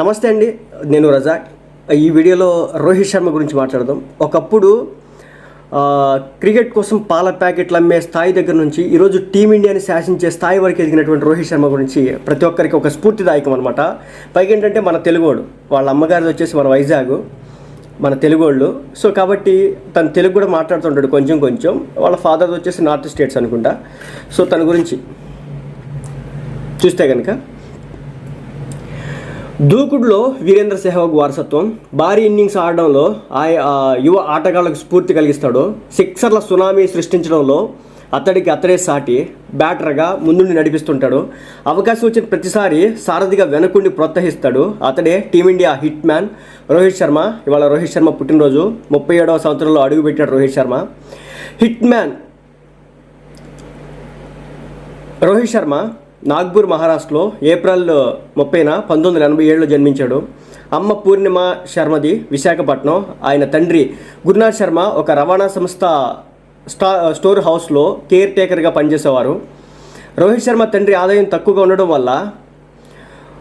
నమస్తే అండి నేను రజాక్ ఈ వీడియోలో రోహిత్ శర్మ గురించి మాట్లాడదాం. ఒకప్పుడు క్రికెట్ కోసం పాల ప్యాకెట్లు అమ్మే స్థాయి దగ్గర నుంచి ఈరోజు టీమిండియాని శాసించే స్థాయి వరకు ఎదిగినటువంటి రోహిత్ శర్మ గురించి ప్రతి ఒక్కరికి ఒక స్ఫూర్తిదాయకం అనమాట పైగా ఏంటంటే మన తెలుగోడు. వాళ్ళ అమ్మగారిది వచ్చేసి మన వైజాగ్ మన తెలుగోళ్ళు. సో కాబట్టి తను తెలుగు కూడా మాట్లాడుతుంటాడు కొంచెం కొంచెం. వాళ్ళ ఫాదర్ వచ్చేసి నార్త్ స్టేట్స్ అనుకుంటా. సో తన గురించి చూస్తే కనుక దూకుడులో వీరేంద్ర సెహ్వాగ్ వారసత్వం భారీ ఇన్నింగ్స్ ఆడడంలో ఆయ ఆ యువ ఆటగాళ్ళకు స్ఫూర్తి కలిగిస్తాడు. సిక్సర్ల సునామీ సృష్టించడంలో అతడికి అతడే సాటి బ్యాటర్గా ముందుండి నడిపిస్తుంటాడు. అవకాశం వచ్చిన ప్రతిసారి సారథిగా వెనకుండి ప్రోత్సహిస్తాడు అతడే team India hit man Rohit Sharma. ఇవాళ రోహిత్ శర్మ పుట్టినరోజు. ముప్పై ఏడవ సంవత్సరంలో అడుగుపెట్టాడు రోహిత్ శర్మ. హిట్ మ్యాన్ రోహిత్ శర్మ నాగ్పూర్ మహారాష్ట్రలో ఏప్రిల్ ముప్పైన పంతొమ్మిది వందల ఎనభై ఏడులో జన్మించాడు. అమ్మ పూర్ణిమ శర్మది విశాఖపట్నం. ఆయన తండ్రి గురునాథ్ శర్మ ఒక రవాణా సంస్థ స్టా స్టోర్ హౌస్లో కేర్ టేకర్గా పనిచేసేవారు. రోహిత్ శర్మ తండ్రి ఆదాయం తక్కువగా ఉండడం వల్ల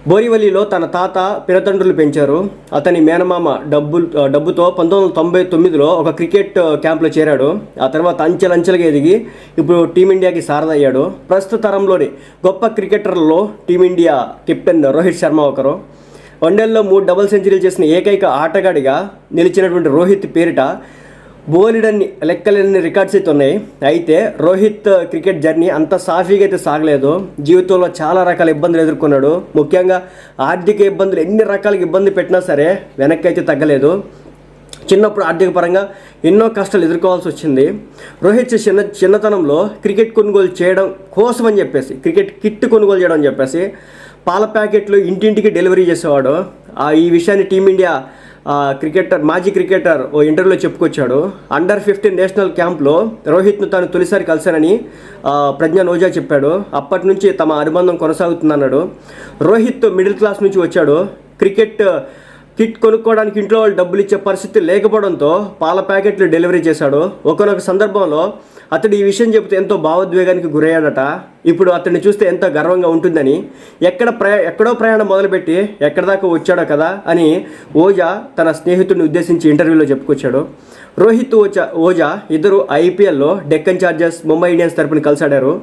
బోరివలిలో తన తాత పిరతండ్రులు పెంచారు. అతని మేనమామ డబ్బు డబ్బుతో పంతొమ్మిది వందల తొంభై తొమ్మిదిలో ఒక క్రికెట్ క్యాంప్లో చేరాడు. ఆ తర్వాత అంచెలంచెలుగా ఎదిగి ఇప్పుడు టీమిండియాకి సారదయ్యాడు. ప్రస్తుత తరంలోని గొప్ప క్రికెటర్లలో team India captain Rohit Sharma ఒకరు. వన్డేల్లో మూడు డబుల్ సెంచరీలు చేసిన ఏకైక ఆటగాడిగా నిలిచినటువంటి రోహిత్ పేరిట బోలెడన్ని లెక్కలన్నీ రికార్డ్స్ అయితే ఉన్నాయి. అయితే రోహిత్ క్రికెట్ జర్నీ అంత సాఫీగా అయితే సాగలేదు. జీవితంలో చాలా రకాల ఇబ్బందులు ఎదుర్కొన్నాడు. ముఖ్యంగా ఆర్థిక ఇబ్బందులు ఎన్ని రకాల ఇబ్బంది పెట్టినా సరే వెనక్కి అయితే తగ్గలేదు. చిన్నప్పుడు ఆర్థిక పరంగా ఎన్నో కష్టాలు ఎదుర్కోవాల్సి వచ్చింది. రోహిత్ చిన్న చిన్నతనంలో క్రికెట్ కొనుగోలు చేయడం కోసం అని చెప్పేసి క్రికెట్ కిట్ కొనుగోలు చేయడం అని చెప్పేసి పాల ప్యాకెట్లు ఇంటింటికి డెలివరీ చేసేవాడు. ఆ ఈ విషయాన్ని టీమిండియా క్రికెటర్ మాజీ క్రికెటర్ ఓ ఇంటర్వ్యూలో చెప్పుకొచ్చాడు. అండర్ ఫిఫ్టీన్ నేషనల్ క్యాంప్లో రోహిత్ను తాను తొలిసారి కలిశానని ఆ, ప్రజ్ఞా నోజా చెప్పాడు. అప్పటి నుంచి తమ అనుబంధం కొనసాగుతుందన్నాడు. రోహిత్ మిడిల్ క్లాస్ నుంచి వచ్చాడు. క్రికెట్ కిట్ కొనుక్కోవడానికి ఇంట్లో వాళ్ళు డబ్బులు ఇచ్చే పరిస్థితి లేకపోవడంతో పాల ప్యాకెట్లు డెలివరీ చేశాడు. ఒకనొక సందర్భంలో అతడు ఈ విషయం చెబితే ఎంతో భావోద్వేగానికి గురయ్యాడట. ఇప్పుడు అతన్ని చూస్తే ఎంతో గర్వంగా ఉంటుందని ఎక్కడ ప్రయా ఎక్కడో ప్రయాణం మొదలుపెట్టి ఎక్కడ దాకా వచ్చాడో కదా అని ఓజా తన స్నేహితుడిని ఉద్దేశించి ఇంటర్వ్యూలో చెప్పుకొచ్చాడు. రోహిత్ ఓజా ఓజా ఇద్దరు ఐపీఎల్లో డెక్కన్ చార్జర్స్ ముంబై ఇండియన్స్ తరపున కలిసాడారు.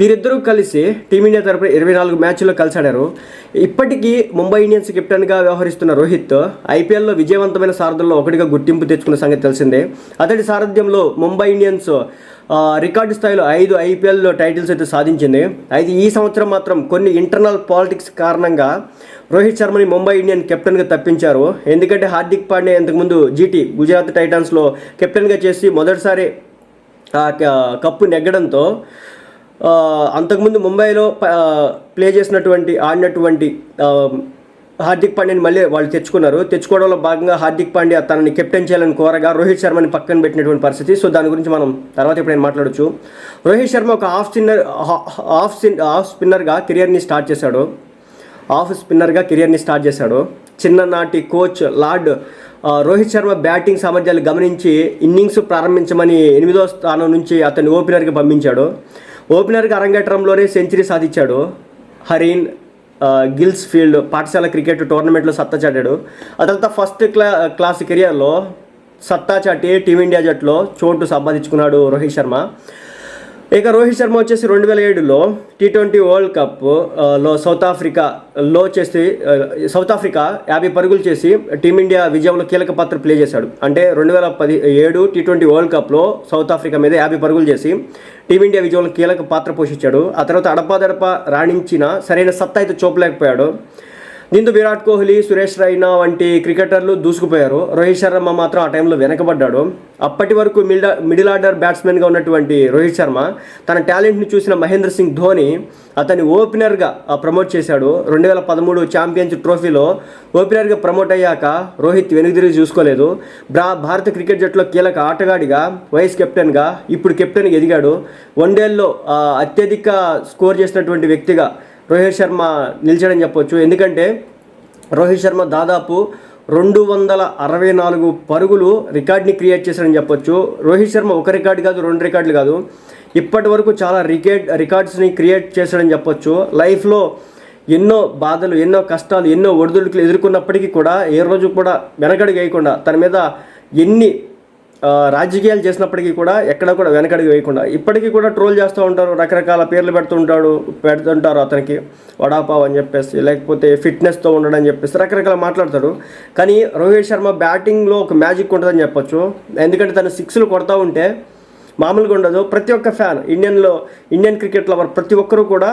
వీరిద్దరూ కలిసి టీమిండియా తరపున ఇరవై నాలుగు మ్యాచ్ల్లో కలిసాడారు. ఇప్పటికీ ముంబై ఇండియన్స్ కెప్టెన్గా వ్యవహరిస్తున్న రోహిత్ ఐపీఎల్లో విజయవంతమైన సారథుల్లో ఒకటిగా గుర్తింపు తెచ్చుకున్న సంగతి తెలిసిందే. అతడి సారథ్యంలో ముంబై ఇండియన్స్ రికార్డు స్థాయిలో ఐదు ఐపీఎల్లో టైటిల్స్ అయితే సాధించింది. అయితే ఈ సంవత్సరం మాత్రం కొన్ని ఇంటర్నల్ పాలిటిక్స్ కారణంగా రోహిత్ శర్మని ముంబై ఇండియన్ కెప్టెన్గా తప్పించారు. ఎందుకంటే హార్దిక్ పాండే ఇంతకుముందు జీటీ గుజరాత్ టైటాన్స్లో కెప్టెన్గా చేసి మొదటిసారి ఆ కప్పు నెగ్గడంతో అంతకుముందు ముంబైలో ప్లే చేసినటువంటి ఆడినటువంటి హార్దిక్ పాండ్యాని మళ్ళీ వాళ్ళు తెచ్చుకున్నారు. తెచ్చుకోవడంలో భాగంగా హార్దిక్ పాండ్యా తనని కెప్టెన్ చేయాలని కోరగా రోహిత్ శర్మని పక్కన పెట్టినటువంటి పరిస్థితి. సో దాని గురించి మనం తర్వాత ఎప్పుడైనా మాట్లాడచ్చు. రోహిత్ శర్మ ఒక half spinner half spin half స్పిన్నర్గా కెరియర్ని స్టార్ట్ చేశాడు. ఆఫ్ స్పిన్నర్గా కెరియర్ని స్టార్ట్ చేశాడు. చిన్ననాటి కోచ్ లార్డ్ రోహిత్ శర్మ బ్యాటింగ్ సామర్థ్యాలు గమనించి ఇన్నింగ్స్ ప్రారంభించమని ఎనిమిదో స్థానం నుంచి అతన్ని ఓపెనర్కి పంపించాడు. ఓపెనర్గా అరంగేట్రంలోనే సెంచరీ సాధించాడు హరీన్ గిల్స్ ఫీల్డ్ పాఠశాల క్రికెట్ టోర్నమెంట్లో సత్తా చాటాడు. ఆ తర్వాత ఫస్ట్ క్లా క్లాస్ కెరియర్లో సత్తా చాటి టీమిండియా జట్టులో చోటు సంపాదించుకున్నాడు రోహిత్ శర్మ. ఇక రోహిత్ శర్మ వచ్చేసి రెండు వేల ఏడులో టీ ట్వంటీ వరల్డ్ కప్లో సౌత్ ఆఫ్రికా లో చేసి సౌత్ ఆఫ్రికా యాభై పరుగులు చేసి టీమిండియా విజయంలో కీలక పాత్ర ప్లే చేశాడు. అంటే రెండు వేల పది ఏడు టీ ట్వంటీ వరల్డ్ కప్లో సౌత్ ఆఫ్రికా మీద యాభై పరుగులు చేసి టీమిండియా విజయంలో కీలక పాత్ర పోషించాడు. ఆ తర్వాత అడపాదడప రాణించిన సరైన సత్తా అయితే చూపలేకపోయాడు. దీంతో విరాట్ కోహ్లీ సురేష్ రైనా వంటి క్రికెటర్లు దూసుకుపోయారు. రోహిత్ శర్మ మాత్రం ఆ టైంలో వెనకబడ్డాడు. అప్పటి వరకు మిడిల్ మిడిల్ ఆర్డర్ బ్యాట్స్మెన్గా ఉన్నటువంటి రోహిత్ శర్మ తన టాలెంట్ని చూసిన మహేంద్ర సింగ్ ధోని అతన్ని ఓపెనర్గా ప్రమోట్ చేశాడు. రెండు వేల పదమూడు ఛాంపియన్స్ ట్రోఫీలో ఓపెనర్గా ప్రమోట్ అయ్యాక రోహిత్ వెనుక తిరిగి చూసుకోలేదు. బ్రా భారత క్రికెట్ జట్టులో కీలక ఆటగాడిగా వైస్ కెప్టెన్గా ఇప్పుడు కెప్టెన్గా ఎదిగాడు. వన్డేల్లో అత్యధిక స్కోర్ చేసినటువంటి వ్యక్తిగా రోహిత్ శర్మ నిలిచాడని చెప్పొచ్చు. ఎందుకంటే రోహిత్ శర్మ దాదాపు రెండు వందల అరవై నాలుగు పరుగులు రికార్డ్ని క్రియేట్ చేశాడని చెప్పొచ్చు. రోహిత్ శర్మ ఒక రికార్డు కాదు రెండు రికార్డులు కాదు. ఇప్పటి వరకు చాలా రికార్డ్ రికార్డ్స్ని క్రియేట్ చేశాడని చెప్పొచ్చు. లైఫ్లో ఎన్నో బాధలు ఎన్నో కష్టాలు ఎన్నో ఒడిదుడుకులు ఎదుర్కొన్నప్పటికీ కూడా ఏ రోజు కూడా వెనకడుగు వేయకుండా తన మీద ఎన్ని రాజకీయాలు చేసినప్పటికీ కూడా ఎక్కడ కూడా వెనకడికి వేయకుండా ఇప్పటికీ కూడా ట్రోల్ చేస్తూ ఉంటారు రకరకాల పేర్లు పెడుతుంటాడు పెడుతుంటారు అతనికి వడాపావ్ అని చెప్పేసి లేకపోతే ఫిట్నెస్తో ఉండడం అని చెప్పేసి రకరకాల మాట్లాడతాడు. కానీ రోహిత్ శర్మ బ్యాటింగ్లో ఒక మ్యాజిక్ ఉంటుందని చెప్పొచ్చు. ఎందుకంటే తను సిక్స్లు కొడతా ఉంటే మామూలుగా ఉండదు. ప్రతి ఒక్క ఫ్యాన్ ఇండియన్లో ఇండియన్ క్రికెట్ లవర్ ప్రతి ఒక్కరూ కూడా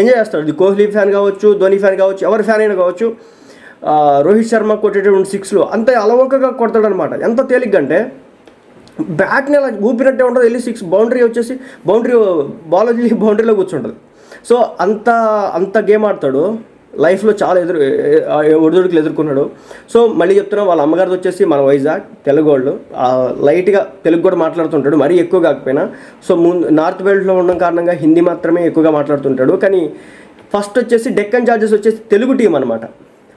ఎంజాయ్ చేస్తాడు ఇది కోహ్లీ ఫ్యాన్ కావచ్చు ధోని ఫ్యాన్ కావచ్చు ఎవరి ఫ్యాన్ అయినా కావచ్చు. రోహిత్ శర్మ కొట్టేటటువంటి సిక్స్లు అంత అలవోకగా కొడతాడనమాట. ఎంత తేలిగ్గా అంటే బ్యాట్ని అలా ఊపినట్టే ఉండదు వెళ్ళి సిక్స్ బౌండరీ వచ్చేసి బౌండరీ బాల్ వదిలి బౌండరీలో కూర్చుంటుంది. సో అంత అంత గేమ్ ఆడతాడు. లైఫ్లో చాలా ఎదురు ఒడిదొడుకులు ఎదుర్కొన్నాడు. సో మళ్ళీ చెప్తున్నా వాళ్ళ అమ్మగారిది వచ్చేసి మన వైజాగ్ తెలుగు వాళ్ళు. లైట్గా తెలుగు కూడా మాట్లాడుతుంటాడు మరీ ఎక్కువ కాకపోయినా. సో ముందు నార్త్ బెల్ట్లో ఉండడం కారణంగా హిందీ మాత్రమే ఎక్కువగా మాట్లాడుతుంటాడు. కానీ ఫస్ట్ వచ్చేసి డెక్కన్ చార్జెస్ వచ్చేసి తెలుగు టీం అనమాట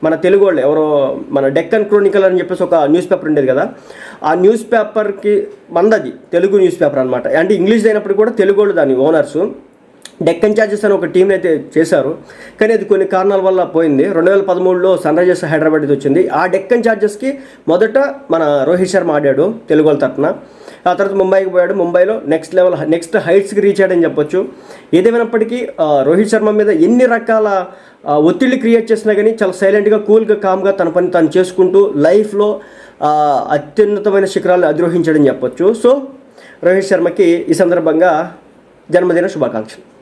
మన తెలుగు వాళ్ళు ఎవరో మన డెక్కన్ క్రోనికల్ అని చెప్పేసి ఒక న్యూస్ పేపర్ ఉండేది కదా. ఆ న్యూస్ పేపర్కి మందది తెలుగు న్యూస్ పేపర్ అనమాట అంటే ఇంగ్లీష్ అయినప్పుడు కూడా తెలుగు వాళ్ళు దాని ఓనర్సు. డెక్కన్ చార్జెస్ అని ఒక టీం అయితే చేశారు. కానీ అది కొన్ని కారణాల వల్ల పోయింది. రెండు వేల పదమూడులో సన్ రైజర్స్ హైదరాబాద్ వచ్చింది. ఆ డెక్కన్ చార్జెస్కి మొదట మన రోహిత్ శర్మ ఆడాడు తెలుగు వాళ్ళ తరఫున ఆ తర్వాత ముంబైకి పోయాడు. ముంబైలో నెక్స్ట్ లెవెల్ నెక్స్ట్ హైట్స్కి రీచ్ అయ్యాడని చెప్పొచ్చు. ఏదేమైనప్పటికీ రోహిత్ శర్మ మీద ఎన్ని రకాల ఆ, ఒత్తిళ్ళు క్రియేట్ చేసినా కానీ చాలా సైలెంట్గా కూల్గా కామ్గా తన పని తను చేసుకుంటూ లైఫ్లో అత్యున్నతమైన శిఖరాలను అధిరోహించాడని చెప్పొచ్చు. సో రోహిత్ శర్మకి ఈ సందర్భంగా జన్మదిన శుభాకాంక్షలు.